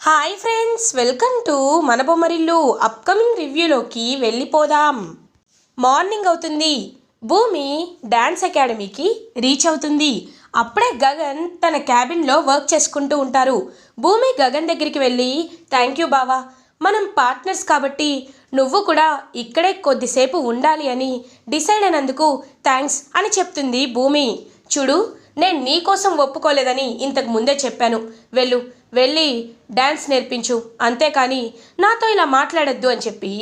Hi friends welcome to మన Bommarillu upcoming రివ్యూలోకి వెళ్ళిపోదాం. Morning అవుతుంది. భూమి డ్యాన్స్ అకాడమీకి రీచ్ అవుతుంది. అప్పుడే గగన్ తన క్యాబిన్లో వర్క్ చేసుకుంటూ ఉంటారు. భూమి గగన్ దగ్గరికి వెళ్ళి థ్యాంక్ యూ బావా మనం పార్ట్నర్స్ కాబట్టి నువ్వు కూడా ఇక్కడే కొద్దిసేపు ఉండాలి అని డిసైడ్ అయినందుకు థ్యాంక్స్ అని చెప్తుంది భూమి. చూడు నేను నీ కోసం ఒప్పుకోలేదని ఇంతకు ముందే చెప్పాను. వెళ్ళు వెళ్ళి డ్యాన్స్ నేర్పించు. అంతేకాని నాతో ఇలా మాట్లాడొద్దు అని చెప్పి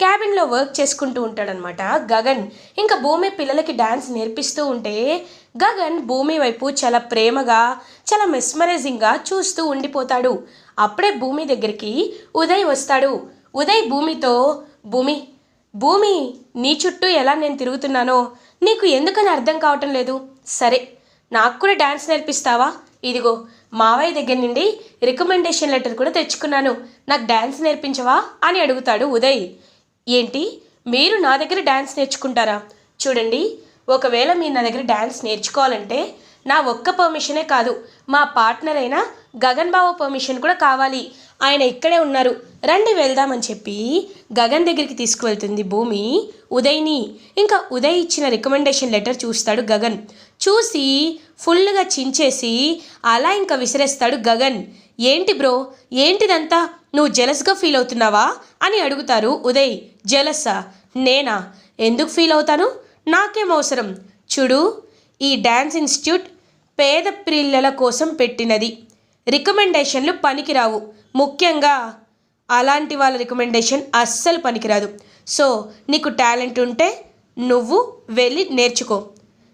క్యాబిన్లో వర్క్ చేసుకుంటూ ఉంటాడనమాట గగన్. ఇంకా భూమి పిల్లలకి డ్యాన్స్ నేర్పిస్తూ ఉంటే గగన్ భూమి వైపు చాలా ప్రేమగా చాలా మెస్మరైజింగ్గా చూస్తూ ఉండిపోతాడు. అప్పుడే భూమి దగ్గరికి ఉదయ్ వస్తాడు. ఉదయ్ భూమితో భూమి భూమి నీ చుట్టూ ఎలా నేను తిరుగుతున్నానో నీకు ఎందుకని అర్థం కావటం లేదు. సరే నాకు కూడా డ్యాన్స్ నేర్పిస్తావా? ఇదిగో మావయ్య దగ్గర నుండి రికమెండేషన్ లెటర్ కూడా తెచ్చుకున్నాను. నాకు డ్యాన్స్ నేర్పించవా అని అడుగుతాడు ఉదయ్. ఏంటి? మీరు నా దగ్గర డ్యాన్స్ నేర్చుకుంటారా? చూడండి ఒకవేళ మీరు నా దగ్గర డ్యాన్స్ నేర్చుకోవాలంటే నా ఒక్క పర్మిషనే కాదు మా పార్ట్నర్ అయిన గగన్ బాబు పర్మిషన్ కూడా కావాలి. ఆయన ఇక్కడే ఉన్నారు. రండి వెళ్దామని చెప్పి గగన్ దగ్గరికి తీసుకువెళ్తుంది భూమి ఉదయ్ని. ఇంకా ఉదయ్ ఇచ్చిన రికమెండేషన్ లెటర్ చూస్తాడు గగన్. చూసి ఫుల్గా చించేసి అలా ఇంకా విసిరేస్తాడు గగన్. ఏంటి బ్రో? ఏంటిదంతా? నువ్వు జెలస్గా ఫీల్ అవుతున్నావా? అని అడుగుతారు ఉదయ్. జెలస్సా నేనా? ఎందుకు ఫీల్ అవుతాను? నాకేం అవసరం? చూడు ఈ డ్యాన్స్ ఇన్స్టిట్యూట్ పేద పిల్లల కోసం పెట్టినది. రికమెండేషన్లు పనికిరావు. ముఖ్యంగా అలాంటి వాళ్ళ రికమెండేషన్ అస్సలు పనికిరాదు. సో నీకు టాలెంట్ ఉంటే నువ్వు వెళ్ళి నేర్చుకో.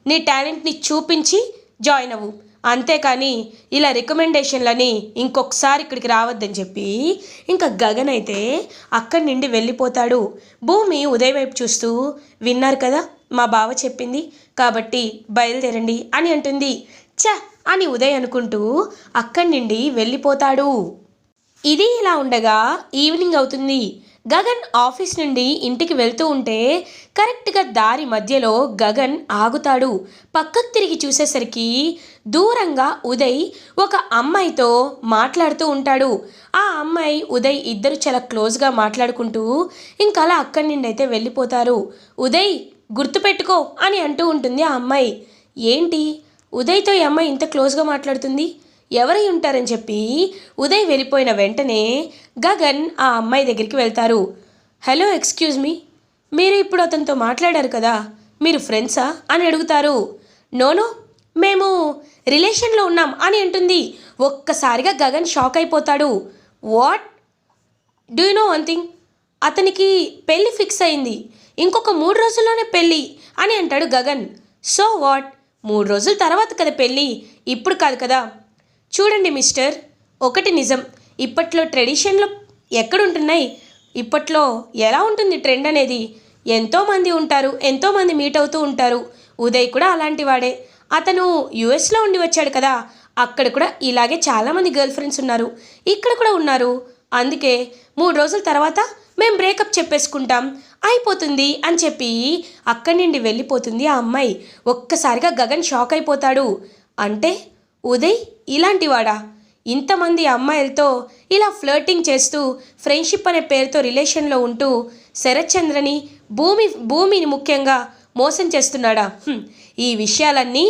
నీ టాలెంట్ని చూపించి జాయిన్ అవ్వు. అంతేకాని ఇలా రికమెండేషన్లని ఇంకొకసారి ఇక్కడికి రావద్దని చెప్పి ఇంకా గగన్ అయితే అక్కడి నుండి వెళ్ళిపోతాడు. భూమి ఉదయం వైపు చూస్తూ విన్నారు కదా మా బావ చెప్పింది. కాబట్టి బయలుదేరండి అని అంటుంది. చ అని ఉదయ్ అనుకుంటూ అక్కడి నుండి వెళ్ళిపోతాడు. ఇది ఇలా ఉండగా ఈవినింగ్ అవుతుంది. గగన్ ఆఫీస్ నుండి ఇంటికి వెళ్తూ ఉంటే కరెక్ట్గా దారి మధ్యలో గగన్ ఆగుతాడు. పక్కకు తిరిగి చూసేసరికి దూరంగా ఉదయ్ ఒక అమ్మాయితో మాట్లాడుతూ ఉంటాడు. ఆ అమ్మాయి ఉదయ్ ఇద్దరు చాలా క్లోజ్గా మాట్లాడుకుంటూ ఇంకా అలా అక్కడి నుండి అయితే వెళ్ళిపోతారు. ఉదయ్ గుర్తుపెట్టుకో అని అంటూ ఉంటుంది ఆ అమ్మాయి. ఏంటి? ఉదయ్తో ఈ అమ్మాయి ఇంత క్లోజ్గా మాట్లాడుతుంది? ఎవరై ఉంటారని చెప్పి ఉదయ్ వెళ్ళిపోయిన వెంటనే గగన్ ఆ అమ్మాయి దగ్గరికి వెళ్తారు. Hello excuse me. మీరు ఇప్పుడు అతనితో మాట్లాడారు కదా. మీరు ఫ్రెండ్సా? అని అడుగుతారు. నోనో మేము రిలేషన్లో ఉన్నాం అని అంటుంది. ఒక్కసారిగా గగన్ షాక్ అయిపోతాడు. What? Do you know one thing? అతనికి పెళ్ళి ఫిక్స్ అయింది. ఇంకొక మూడు రోజుల్లోనే పెళ్ళి అని అంటాడు గగన్. So what? మూడు రోజుల తర్వాత కదా పెళ్ళి ఇప్పుడు కాదు కదా. చూడండి మిస్టర్ ఒకటి నిజం. ఇప్పట్లో ట్రెడిషన్లో ఎక్కడుంటున్నాయి? ఇప్పట్లో ఎలా ఉంటుంది ట్రెండ్ అనేది? ఎంతోమంది ఉంటారు ఎంతోమంది మీట్ అవుతూ ఉంటారు. ఉదయ్ కూడా అలాంటి వాడే. అతను యుఎస్లో ఉండి వచ్చాడు కదా అక్కడ కూడా ఇలాగే చాలామంది గర్ల్ ఫ్రెండ్స్ ఉన్నారు. ఇక్కడ కూడా ఉన్నారు. అందుకే మూడు రోజుల తర్వాత మేము బ్రేకప్ చెప్పేసుకుంటాం. అయిపోతుంది అని చెప్పి అక్కడి నుండి వెళ్ళిపోతుంది ఆ అమ్మాయి. ఒక్కసారిగా గగన్ షాక్ అయిపోతాడు. అంటే ఉదయ్ ఇలాంటివాడా? ఇంతమంది అమ్మాయిలతో ఇలా ఫ్లర్టింగ్ చేస్తూ ఫ్రెండ్షిప్ అనే పేరుతో రిలేషన్లో ఉంటూ శరత్చంద్రని భూమి భూమిని ముఖ్యంగా మోసం చేస్తున్నాడా? ఈ విషయాలన్నీ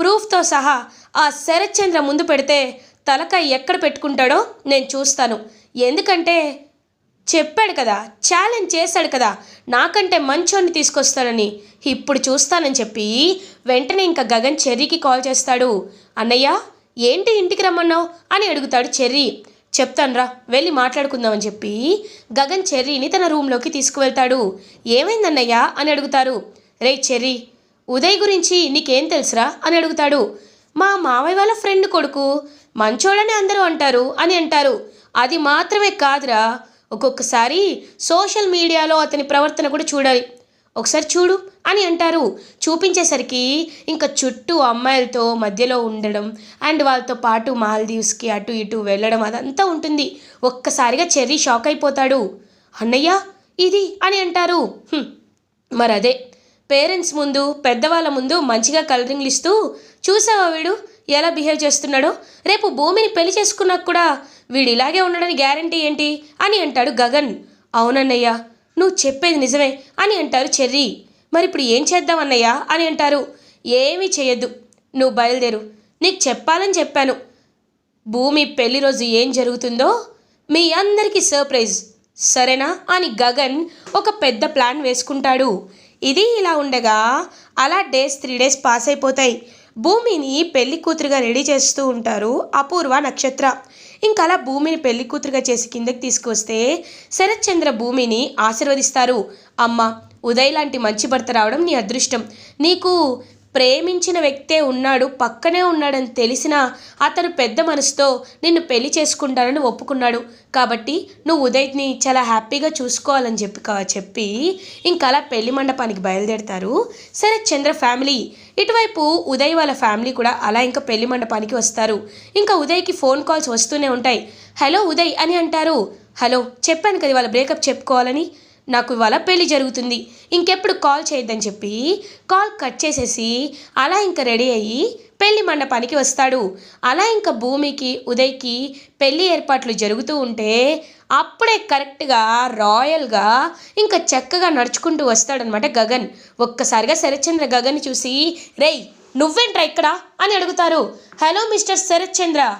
ప్రూఫ్తో సహా ఆ శరత్చంద్ర ముందు పెడితే తలకాయ ఎక్కడ పెట్టుకుంటాడో నేను చూస్తాను. ఎందుకంటే చెప్పాడు కదా ఛాలెంజ్ చేశాడు కదా నాకంటే మంచోని తీసుకొస్తానని. ఇప్పుడు చూస్తానని చెప్పి వెంటనే ఇంకా గగన్ చెర్రీకి కాల్ చేస్తాడు. అన్నయ్య ఏంటి ఇంటికి రమ్మన్నావు? అని అడుగుతాడు చెర్రీ. చెప్తానురా వెళ్ళి మాట్లాడుకుందామని చెప్పి గగన్ చెర్రీని తన రూమ్లోకి తీసుకువెళ్తాడు. ఏమైందన్నయ్యా? అని అడుగుతారు. రే చెర్రీ ఉదయ్ గురించి నీకేం తెలుసురా? అని అడుగుతాడు. మా మావయ్య వాళ్ళ ఫ్రెండ్ కొడుకు మంచోళ్ళని అందరూ అంటారు అని అంటారు. అది మాత్రమే కాదురా ఒక్కొక్కసారి సోషల్ మీడియాలో అతని ప్రవర్తన కూడా చూడాలి. ఒకసారి చూడు అని అంటారు. చూపించేసరికి ఇంకా చుట్టూ అమ్మాయిలతో మధ్యలో ఉండడం అండ్ వాళ్ళతో పాటు మాల్దీవ్స్కి అటు ఇటు వెళ్ళడం అదంతా ఉంటుంది. ఒక్కసారిగా చెర్రీ షాక్ అయిపోతాడు. అన్నయ్య ఇది అని అంటారు. మరి అదే పేరెంట్స్ ముందు పెద్దవాళ్ళ ముందు మంచిగా కలరింగ్లు ఇస్తూ చూసావా వీడు? ఎలా బిహేవ్ చేస్తున్నాడో? రేపు భూమిని పెళ్ళి చేసుకున్నాక కూడా వీడు ఇలాగే ఉండడానికి గ్యారంటీ ఏంటి? అని అంటాడు గగన్. అవునన్నయ్య. నువ్వు చెప్పేది నిజమే అని అంటారు చెర్రీ. మరి ఇప్పుడు ఏం చేద్దాం అన్నయ్యా అని అంటారు. ఏమీ చేయొద్దు. నువ్వు బయలుదేరు. నీకు చెప్పాలని చెప్పాను. భూమి పెళ్ళి రోజు ఏం జరుగుతుందో మీ అందరికీ సర్ప్రైజ్. సరేనా అని గగన్ ఒక పెద్ద ప్లాన్ వేసుకుంటాడు. ఇది ఇలా ఉండగా అలా డేస్ త్రీ డేస్ పాస్ అయిపోతాయి. భూమిని పెళ్ళి కూతురుగా రెడీ చేస్తూ ఉంటారు అపూర్వ నక్షత్ర. ఇంకా అలా భూమిని పెళ్ళి కూతురుగా చేసి కిందకి తీసుకొస్తే శరత్చంద్ర భూమిని ఆశీర్వదిస్తారు. అమ్మ ఉదయ్ లాంటి మంచి భర్త రావడం నీ అదృష్టం. నీకు ప్రేమించిన వ్యక్తే ఉన్నాడు పక్కనే ఉన్నాడని తెలిసినా అతను పెద్ద మనసుతో నిన్ను పెళ్ళి చేసుకుంటానని ఒప్పుకున్నాడు. కాబట్టి నువ్వు ఉదయ్ని చాలా హ్యాపీగా చూసుకోవాలని చెప్పి చెప్పి ఇంకా అలా పెళ్ళి మండపానికి బయలుదేరతారు సరే చంద్ర ఫ్యామిలీ. ఇటువైపు ఉదయ్ వాళ్ళ ఫ్యామిలీ కూడా అలా ఇంకా పెళ్ళి మండపానికి వస్తారు. ఇంకా ఉదయ్కి ఫోన్ కాల్స్ వస్తూనే ఉంటాయి. హలో ఉదయ్ అని అంటారు. హలో చెప్పాను కదా వాళ్ళ బ్రేకప్ చెప్పుకోవాలని? నాకు ఇవాళ పెళ్ళి జరుగుతుంది. ఇంకెప్పుడు కాల్ చేయొద్దని చెప్పి కాల్ కట్ చేసేసి అలా ఇంకా రెడీ అయ్యి పెళ్ళి మండపానికి వస్తాడు. అలా ఇంకా భూమికి ఉదయ్కి పెళ్ళి ఏర్పాట్లు జరుగుతూ ఉంటే అప్పుడే కరెక్ట్గా రాయల్గా ఇంకా చక్కగా నడుచుకుంటూ వస్తాడనమాట గగన్. ఒక్కసారిగా శరత్చంద్ర గగన్ చూసి రేయ్ నువ్వేంట్రా ఇక్కడ? అని అడుగుతారు. హలో మిస్టర్ శరత్చంద్ర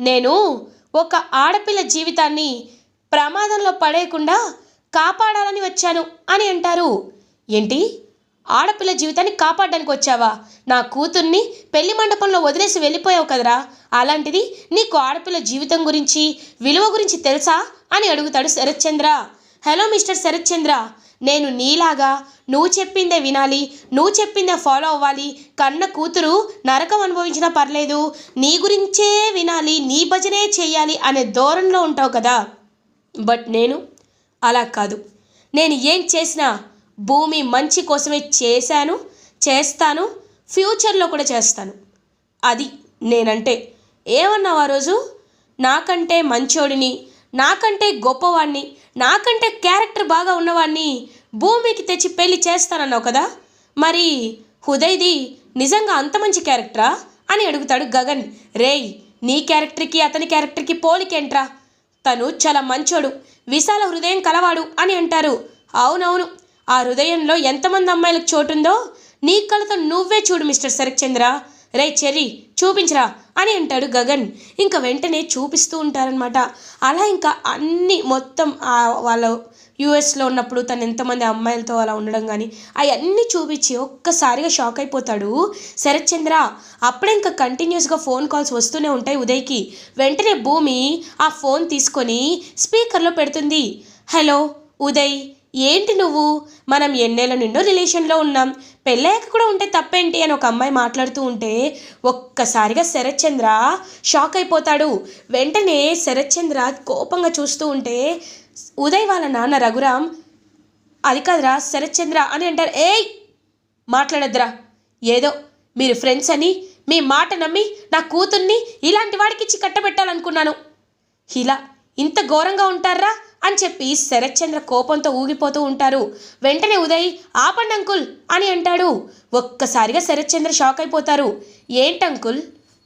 నేను ఒక ఆడపిల్ల జీవితాన్ని ప్రమాదంలో పడేయకుండా కాపాడాలని వచ్చాను అని అంటారు. ఏంటి? ఆడపిల్ల జీవితాన్ని కాపాడడానికి వచ్చావా? నా కూతుర్ని పెళ్ళి మండపంలో వదిలేసి వెళ్ళిపోయావు కదరా. అలాంటిది నీకు ఆడపిల్ల జీవితం గురించి విలువ గురించి తెలుసా అని అడుగుతాడు శరత్చంద్ర. హలో మిస్టర్ శరత్చంద్ర నేను నీలాగా నువ్వు చెప్పిందే వినాలి నువ్వు చెప్పిందే ఫాలో అవ్వాలి. కన్న కూతురు నరకం అనుభవించినా పర్లేదు నీ గురించే వినాలి నీ భజనే చేయాలి అనే ధోరణిలో ఉంటావు కదా. బట్ నేను అలా కాదు. నేను ఏం చేసినా భూమి మంచి కోసమే చేశాను చేస్తాను ఫ్యూచర్లో కూడా చేస్తాను. అది నేనంటే. ఏమన్నావు ఆ రోజు? నాకంటే మంచోడిని నాకంటే గొప్పవాణ్ణి నాకంటే క్యారెక్టర్ బాగా ఉన్నవాణ్ణి భూమికి తెచ్చి పెళ్ళి చేస్తానన్నావు కదా? మరి హుదయ్ది నిజంగా అంత మంచి క్యారెక్టరా? అని అడుగుతాడు గగన్. రేయ్ నీ క్యారెక్టర్కి అతని క్యారెక్టర్కి పోలికేంట్రా? తను చాలా మంచోడు విశాల హృదయం కలవాడు అని అంటారు. అవునవును ఆ హృదయంలో ఎంతమంది అమ్మాయిలకు చోటుందో నీ కళతో నువ్వే చూడు మిస్టర్ శరత్చంద్ర. రే చెర్రీ చూపించరా అని అంటాడు గగన్. ఇంకా వెంటనే చూపిస్తూ ఉంటారనమాట అలా ఇంకా అన్ని మొత్తం వాళ్ళ యూఎస్లో ఉన్నప్పుడు తను ఎంతమంది అమ్మాయిలతో అలా ఉండడం కానీ అవన్నీ చూపించి ఒక్కసారిగా షాక్ అయిపోతాడు. శరత్చంద్ర అప్పుడే ఇంకా కంటిన్యూస్గా ఫోన్ కాల్స్ వస్తూనే ఉంటాయి ఉదయ్కి. వెంటనే భూమి ఆ ఫోన్ తీసుకొని స్పీకర్లో పెడుతుంది. హలో ఉదయ్ ఏంటి నువ్వు? మనం ఎన్నేళ్ళ నిండో రిలేషన్లో ఉన్నాం. పెళ్ళాక కూడా ఉంటే తప్పేంటి అని ఒక అమ్మాయి మాట్లాడుతూ ఉంటే ఒక్కసారిగా శరత్ చంద్ర షాక్ అయిపోతాడు. వెంటనే శరత్ చంద్ర కోపంగా చూస్తూ ఉంటే ఉదయ్ వాళ్ళ నాన్న రఘురామ్. అది కాదురా శరత్ చంద్ర అని అంటారు. ఏయ్! మాట్లాడద్దురా. ఏదో మీరు ఫ్రెండ్స్ అని మీ మాట నమ్మి నా కూతుర్ని ఇలాంటి వాడికి ఇచ్చి కట్టబెట్టాలనుకున్నాను. ఇలా ఇంత ఘోరంగా ఉంటారా అని చెప్పి శరత్చంద్ర కోపంతో ఊగిపోతూ ఉంటారు. వెంటనే ఉదయ్ ఆపండి అంకుల్ అని అంటాడు. ఒక్కసారిగా శరత్చంద్ర షాక్ అయిపోతారు. ఏంటి అంకుల్?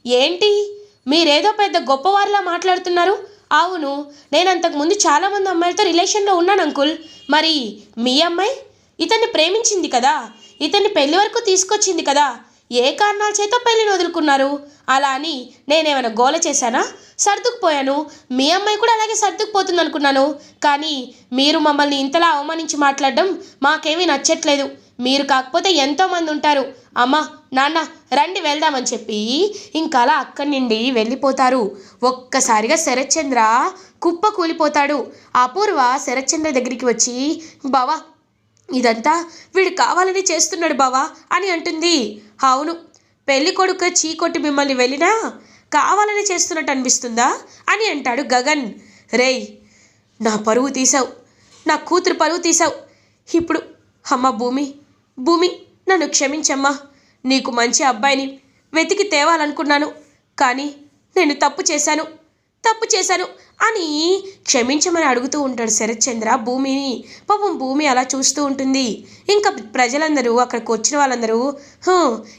ఏంటి? మీరేదో పెద్ద గొప్పవారిలా మాట్లాడుతున్నారు. అవును నేను అంతకుముందు చాలామంది అమ్మాయిలతో రిలేషన్లో ఉన్నాను అంకుల్. మరి మీ అమ్మాయి? ఇతన్ని ప్రేమించింది కదా. ఇతన్ని పెళ్ళి వరకు తీసుకొచ్చింది కదా. ఏ కారణాల చేత పెళ్ళిని వదులుకున్నారు? అలా అని నేనేమైనా గోల చేశానా? సర్దుకుపోయాను. మీ అమ్మాయి కూడా అలాగే సర్దుకుపోతుంది అనుకున్నాను కానీ మీరు మమ్మల్ని ఇంతలా అవమానించి మాట్లాడడం మాకేమీ నచ్చట్లేదు. మీరు కాకపోతే ఎంతోమంది ఉంటారు. అమ్మ నాన్న రండి వెళ్దామని చెప్పి ఇంకా అలా అక్కడి నుండి వెళ్ళిపోతారు. ఒక్కసారిగా శరత్చంద్ర కుప్ప కూలిపోతాడు. అపూర్వ శరత్చంద్ర దగ్గరికి వచ్చి బావా ఇదంతా వీడు కావాలని చేస్తున్నాడు బావా అని అంటుంది. అవును పెళ్ళి కొడుకు చీకొట్టి మిమ్మల్ని వెళ్ళినా కావాలని చేస్తున్నట్టు అనిపిస్తుందా? అని అంటాడు గగన్. రేయ్ నా పరువు తీసావు నా కూతురు పరువు తీసావు ఇప్పుడు అమ్మ భూమి భూమి నన్ను క్షమించమ్మా. నీకు మంచి అబ్బాయిని వెతికి తేవాలనుకున్నాను కానీ నేను తప్పు చేశాను. తప్పు చేశాను అని క్షమించమని అడుగుతూ ఉంటాడు శరత్చంద్ర భూమిని. పాపం భూమి అలా చూస్తూ ఉంటుంది. ఇంకా ప్రజలందరూ అక్కడికి వచ్చిన వాళ్ళందరూ "హూ,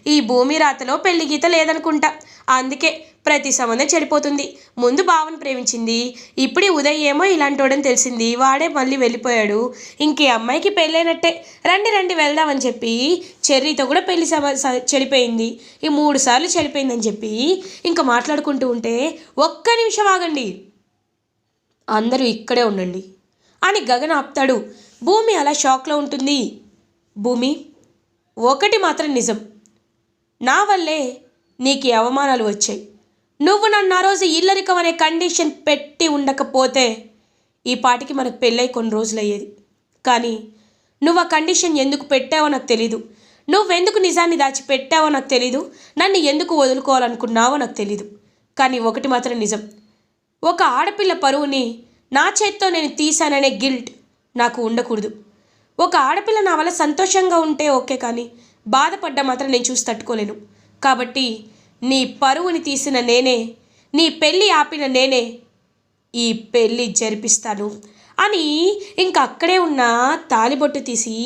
ఈ భూమి రాతలో పెళ్ళి గీత లేదనుకుంటా. అందుకే ప్రతి సంబంధం చెడిపోతుంది. ముందు భావన ప్రేమించింది. ఇప్పుడు ఉదయ్ ఏమో ఇలాంటోడని తెలిసింది. వాడే మళ్ళీ వెళ్ళిపోయాడు. ఇంకే అమ్మాయికి పెళ్ళైనట్టే. రండి రండి వెళ్దామని చెప్పి చెర్రీతో కూడా పెళ్ళి సమ స- చెడిపోయింది. ఈ మూడు సార్లు చెడిపోయిందని చెప్పి ఇంకా మాట్లాడుకుంటూ ఉంటే ఒక్క నిమిషం ఆగండి. అందరూ ఇక్కడే ఉండండి. అని గగన్ ఆపుతాడు. భూమి అలా షాక్లో ఉంటుంది. భూమి ఒకటి మాత్రం నిజం. నా వల్లే నీకు ఈ అవమానాలు వచ్చాయి. నువ్వు నన్ను ఆ రోజు ఇల్లరికం అనే కండిషన్ పెట్టి ఉండకపోతే ఈ పాటికి మనకు పెళ్ళై కొన్ని రోజులు అయ్యేది కానీ నువ్వు ఆ కండిషన్ ఎందుకు పెట్టావో నాకు తెలీదు. నువ్వెందుకు నిజాన్ని దాచి పెట్టావో నాకు తెలీదు. నన్ను ఎందుకు వదులుకోవాలనుకున్నావో నాకు తెలీదు. కానీ ఒకటి మాత్రం నిజం. ఒక ఆడపిల్ల పరువుని నా చేత్తో నేను తీశాననే గిల్ట్ నాకు ఉండకూడదు. ఒక ఆడపిల్ల నా వల్ల సంతోషంగా ఉంటే ఓకే కానీ బాధపడ్డా మాత్రం నేను చూసి తట్టుకోలేను. కాబట్టి నీ పరువుని తీసిన నేనే నీ పెళ్ళి ఆపిన నేనే ఈ పెళ్ళి జరిపిస్తాను అని ఇంక అక్కడే ఉన్న తాలిబొట్టు తీసి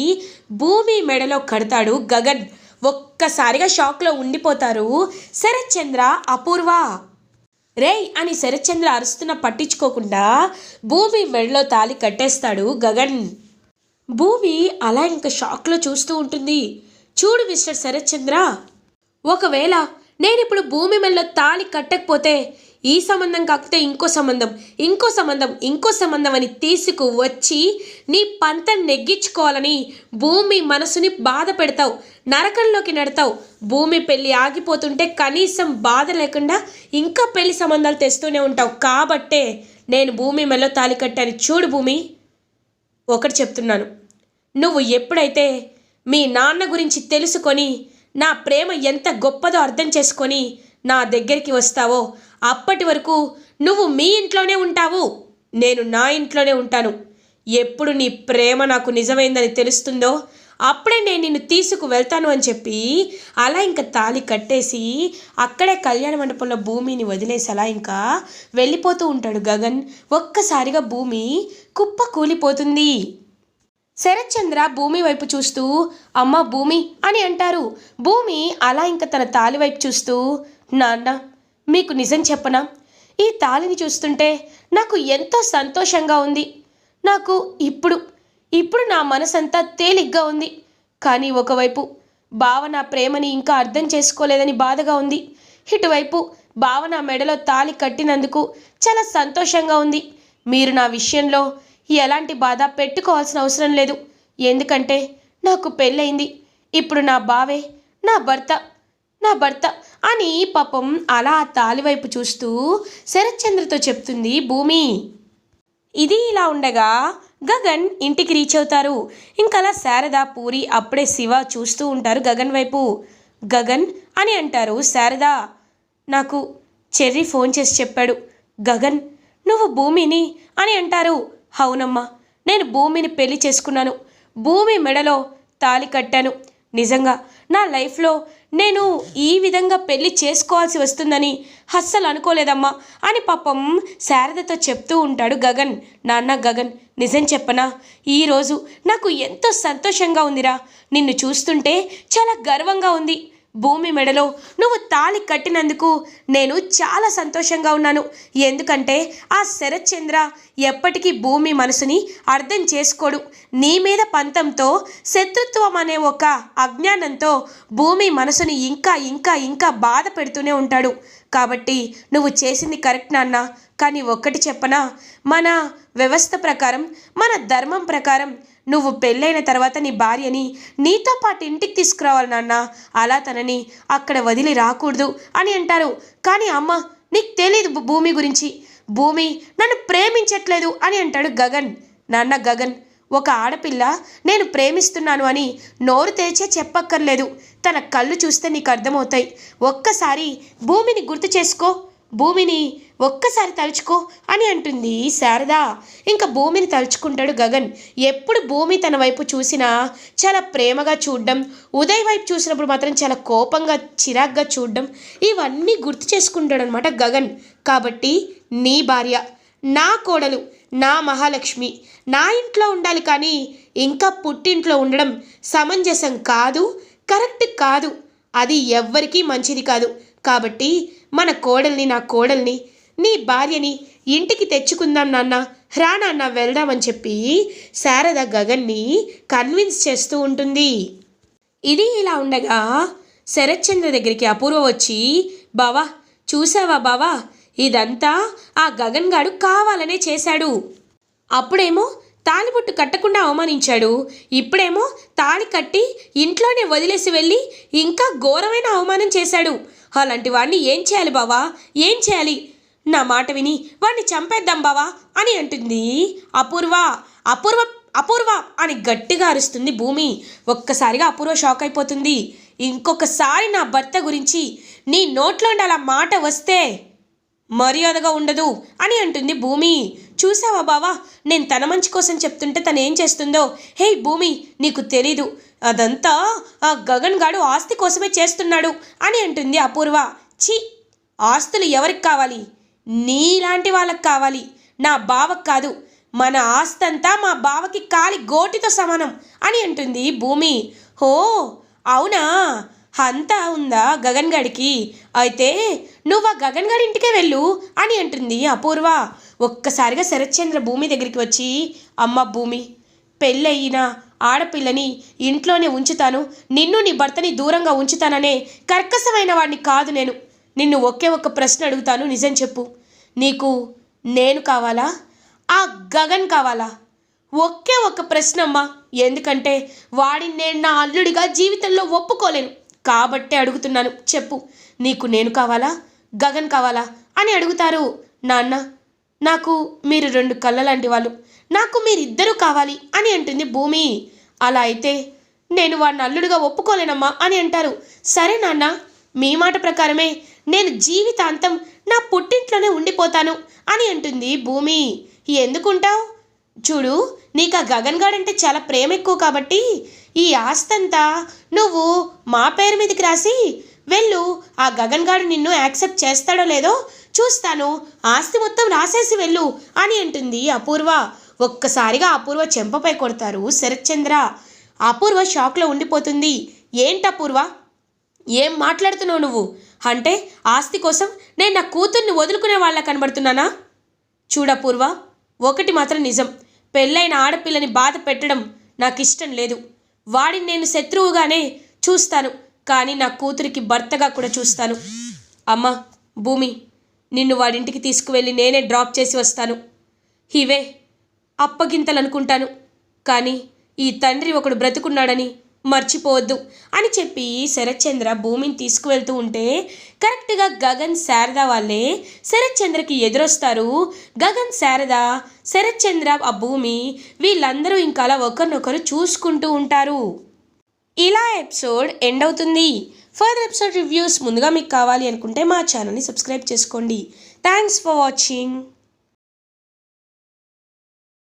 భూమి మెడలో కడతాడు గగన్. ఒక్కసారిగా షాక్లో ఉండిపోతారు శరత్చంద్ర అపూర్వ. రేయ్ అని శరత్చంద్ర అరుస్తున్న పట్టించుకోకుండా భూమి మెడలో తాలి కట్టేస్తాడు గగన్. భూమి అలా ఇంకా షాక్లో చూస్తూ ఉంటుంది. చూడు మిస్టర్ శరత్చంద్ర. ఒకవేళ నేను ఇప్పుడు భూమి మెల్ల తాళి కట్టకపోతే ఈ సంబంధం కాకపోతే ఇంకో సంబంధం ఇంకో సంబంధం ఇంకో సంబంధం అని తీసుకు వచ్చి నీ పంత నెగ్గించుకోవాలని భూమి మనసుని బాధ పెడతావు నరకంలోకి నెడతావు. భూమి పెళ్ళి ఆగిపోతుంటే కనీసం బాధ లేకుండా ఇంకా పెళ్ళి సంబంధాలు తెస్తూనే ఉంటావు. కాబట్టే నేను భూమి మెల్ల తాళి కట్టాను. చూడు భూమి ఒకటి చెప్తున్నాను. నువ్వు ఎప్పుడైతే మీ నాన్న గురించి తెలుసుకొని నా ప్రేమ ఎంత గొప్పదో అర్థం చేసుకొని నా దగ్గరికి వస్తావో అప్పటి వరకు నువ్వు మీ ఇంట్లోనే ఉంటావు. నేను నా ఇంట్లోనే ఉంటాను. ఎప్పుడు నీ ప్రేమ నాకు నిజమైందని తెలుస్తుందో అప్పుడే నేను నిన్ను తీసుకు వెళ్తాను అని చెప్పి అలా ఇంకా తాళి కట్టేసి అక్కడే కళ్యాణ మండపంలో భూమిని వదిలేసి అలా ఇంకా వెళ్ళిపోతూ ఉంటాడు గగన్. ఒక్కసారిగా భూమి కుప్ప కూలిపోతుంది శరత్చంద్ర భూమి వైపు చూస్తూ అమ్మ భూమి అని అంటారు. భూమి అలా ఇంకా తన తాలి వైపు చూస్తూ నాన్న మీకు నిజం చెప్పనా? ఈ తాళిని చూస్తుంటే నాకు ఎంతో సంతోషంగా ఉంది. నాకు ఇప్పుడు ఇప్పుడు నా మనసంతా తేలిగ్గా ఉంది. కానీ ఒకవైపు బావ నా ప్రేమని ఇంకా అర్థం చేసుకోలేదని బాధగా ఉంది. ఇటువైపు బావ నా మెడలో తాళి కట్టినందుకు చాలా సంతోషంగా ఉంది. మీరు నా విషయంలో ఎలాంటి బాధ పెట్టుకోవాల్సిన అవసరం లేదు. ఎందుకంటే నాకు పెళ్ళయింది. ఇప్పుడు నా బావే నా భర్త నా భర్త అని పాపం అలా తాలివైపు చూస్తూ శరత్చంద్రతో చెప్తుంది భూమి. ఇది ఇలా ఉండగా గగన్ ఇంటికి రీచ్ అవుతారు. ఇంకలా శారద పూరి అప్పుడే శివ చూస్తూ ఉంటారు గగన్ వైపు. గగన్ అని అంటారు శారద. నాకు చెర్రీ ఫోన్ చేసి చెప్పాడు. గగన్ నువ్వు భూమిని అని అంటారు. అవునమ్మా నేను భూమిని పెళ్ళి చేసుకున్నాను. భూమి మెడలో తాలి కట్టాను. నిజంగా నా లైఫ్లో నేను ఈ విధంగా పెళ్ళి చేసుకోవాల్సి వస్తుందని అస్సలు అనుకోలేదమ్మా అని పాపం శారదతో చెప్తూ ఉంటాడు గగన్. నాన్న గగన్ నిజం చెప్పనా? ఈరోజు నాకు ఎంతో సంతోషంగా ఉందిరా. నిన్ను చూస్తుంటే చాలా గర్వంగా ఉంది. భూమి మెడలో నువ్వు తాళి కట్టినందుకు నేను చాలా సంతోషంగా ఉన్నాను. ఎందుకంటే ఆ శరత్చంద్ర ఎప్పటికీ భూమి మనసుని అర్థం చేసుకోడు. నీ మీద పంతంతో శత్రుత్వం అనే ఒక అజ్ఞానంతో భూమి మనసుని ఇంకా ఇంకా ఇంకా బాధ పెడుతూనే ఉంటాడు. కాబట్టి నువ్వు చేసింది కరెక్ట్ నాన్న. కానీ ఒక్కటి చెప్పనా? మన వ్యవస్థ ప్రకారం మన ధర్మం ప్రకారం నువ్వు పెళ్ళైన తర్వాత నీ భార్యని నీతో పాటు ఇంటికి తీసుకురావాలి నాన్న. అలా తనని అక్కడ వదిలి రాకూడదు అని అంటారు. కానీ అమ్మ నీకు తెలియదు భూమి గురించి. భూమి నన్ను ప్రేమించట్లేదు అని అంటాడు గగన్. నాన్న గగన్ ఒక ఆడపిల్ల నేను ప్రేమిస్తున్నాను అని నోరు తెరిచే చెప్పక్కర్లేదు. తన కళ్ళు చూస్తే నీకు అర్థమవుతాయి. ఒక్కసారి భూమిని గుర్తు చేసుకో. భూమిని ఒక్కసారి తలుచుకో అని అంటుంది శారద. ఇంకా భూమిని తలుచుకుంటాడు గగన్. ఎప్పుడు భూమి తన వైపు చూసినా చాలా ప్రేమగా చూడడం ఉదయ్ వైపు చూసినప్పుడు మాత్రం చాలా కోపంగా చిరాగ్గా చూడడం ఇవన్నీ గుర్తు చేసుకుంటాడు అనమాట గగన్. కాబట్టి నీ భార్య నా కోడలు నా మహాలక్ష్మి నా ఇంట్లో ఉండాలి కానీ ఇంకా పుట్టింట్లో ఉండడం సమంజసం కాదు కరెక్ట్ కాదు. అది ఎవ్వరికీ మంచిది కాదు. కాబట్టి మన కోడల్ని నా కోడల్ని నీ భార్యని ఇంటికి తెచ్చుకుందాం నాన్న రా నాన్న వెళ్దామని చెప్పి శారద గగన్ని కన్విన్స్ చేస్తూ ఉంటుంది. ఇది ఇలా ఉండగా శరత్చంద్ర దగ్గరికి అపూర్వ వచ్చి బావా చూసావా బావా? ఇదంతా ఆ గగన్ గాడు కావాలనే చేశాడు. అప్పుడేమో తాలిబొట్టు కట్టకుండా అవమానించాడు. ఇప్పుడేమో తాళి కట్టి ఇంట్లోనే వదిలేసి వెళ్ళి ఇంకా ఘోరమైన అవమానం చేశాడు. అలాంటి వాడిని ఏం చేయాలి బావా? ఏం చేయాలి? నా మాట విని వాడిని చంపేద్దాం బావా అని అంటుంది. అపూర్వ అపూర్వ అపూర్వ అని గట్టిగా అరుస్తుంది భూమి. ఒక్కసారిగా అపూర్వ షాక్ అయిపోతుంది. ఇంకొకసారి నా భర్త గురించి నీ నోట్లోండి అలా మాట వస్తే మర్యాదగా ఉండదు అని అంటుంది భూమి. చూసావా బావా? నేను తన మంచి కోసం చెప్తుంటే తను ఏం చేస్తుందో? హే భూమి నీకు తెలీదు. అదంతా ఆ గగన్ గాడు ఆస్తి కోసమే చేస్తున్నాడు అని అంటుంది అపూర్వ. ఛీ ఆస్తులు ఎవరికి కావాలి? నీలాంటి వాళ్ళకి కావాలి. నా బావకు కాదు. మన ఆస్తంతా మా బావకి కాలి గోటితో సమానం అని అంటుంది భూమి. హో అవునా? అంతా ఉందా గగన్ గడికి? అయితే నువ్వు ఆ గగన్ గడి ఇంటికే వెళ్ళు అని అంటుంది అపూర్వ. ఒక్కసారిగా శరత్చంద్ర భూమి దగ్గరికి వచ్చి అమ్మ భూమి పెళ్ళయినా ఆడపిల్లని ఇంట్లోనే ఉంచుతాను. నిన్ను నీ భర్తని దూరంగా ఉంచుతాననే కర్కశమైన వాడిని కాదు నేను. నిన్ను ఒకే ఒక్క ప్రశ్న అడుగుతాను నిజం చెప్పు. నీకు నేను కావాలా? ఆ గగన్ కావాలా? ఒకే ఒక్క ప్రశ్న అమ్మా. ఎందుకంటే వాడిని నేను నా అల్లుడిగా జీవితంలో ఒప్పుకోలేను. కాబట్టే అడుగుతున్నాను చెప్పు. నీకు నేను కావాలా? గగన్ కావాలా? అని అడుగుతారు నాన్న. నాకు మీరు రెండు కళ్ళ లాంటి వాళ్ళు. నాకు మీరిద్దరూ కావాలి అని అంటుంది భూమి. అలా అయితే నేను వాడిని అల్లుడిగా ఒప్పుకోలేనమ్మా అని అంటారు. సరే నాన్న మీ మాట ప్రకారమే నేను జీవితాంతం నా పుట్టింట్లోనే ఉండిపోతాను అని అంటుంది భూమి. ఎందుకుంటావు? చూడు నీకు ఆ గగన్ గాడంటే చాలా ప్రేమ ఎక్కువ కాబట్టి ఈ ఆస్తంతా నువ్వు మా పేరు మీదకి రాసి వెళ్ళు ఆ గగన్ గాడు నిన్ను యాక్సెప్ట్ చేస్తాడో లేదో చూస్తాను. ఆస్తి మొత్తం రాసేసి వెళ్ళు అని అంటుంది అపూర్వ. ఒక్కసారిగా అపూర్వ చెంపపై కొడతారు శరత్చంద్ర. అపూర్వ షాక్లో ఉండిపోతుంది. ఏంటి అపూర్వ? ఏం మాట్లాడుతున్నావు నువ్వు? అంటే ఆస్తి కోసం నేను నా కూతుర్ని వదులుకునే వాళ్ళ కనబడుతున్నానా? చూడపూర్వ ఒకటి మాత్రం నిజం. పెళ్ళైన ఆడపిల్లని బాధ పెట్టడం నాకు ఇష్టం లేదు. వాడిని నేను శత్రువుగానే చూస్తాను కానీ నా కూతురికి భర్తగా కూడా చూస్తాను. అమ్మ భూమి నిన్ను వాడింటికి తీసుకువెళ్ళి నేనే డ్రాప్ చేసి వస్తాను. ఇవే అప్పగింతలనుకుంటాను. కానీ ఈ తండ్రి ఒకడు బ్రతుకున్నాడని మర్చిపోవద్దు అని చెప్పి శరత్చంద్ర భూమిని తీసుకువెళ్తూ ఉంటే కరెక్ట్గా గగన్ శారద వాళ్ళే శరత్చంద్రకి ఎదురొస్తారు. గగన్ శారద శరత్చంద్ర ఆ భూమి వీళ్ళందరూ ఇంకా అలా ఒకరినొకరు చూసుకుంటూ ఉంటారు. ఇలా ఎపిసోడ్ ఎండ్ అవుతుంది. ఫర్దర్ ఎపిసోడ్ రివ్యూస్ ముందుగా మీకు కావాలి అనుకుంటే మా ఛానల్ని సబ్స్క్రైబ్ చేసుకోండి. Thanks for watching.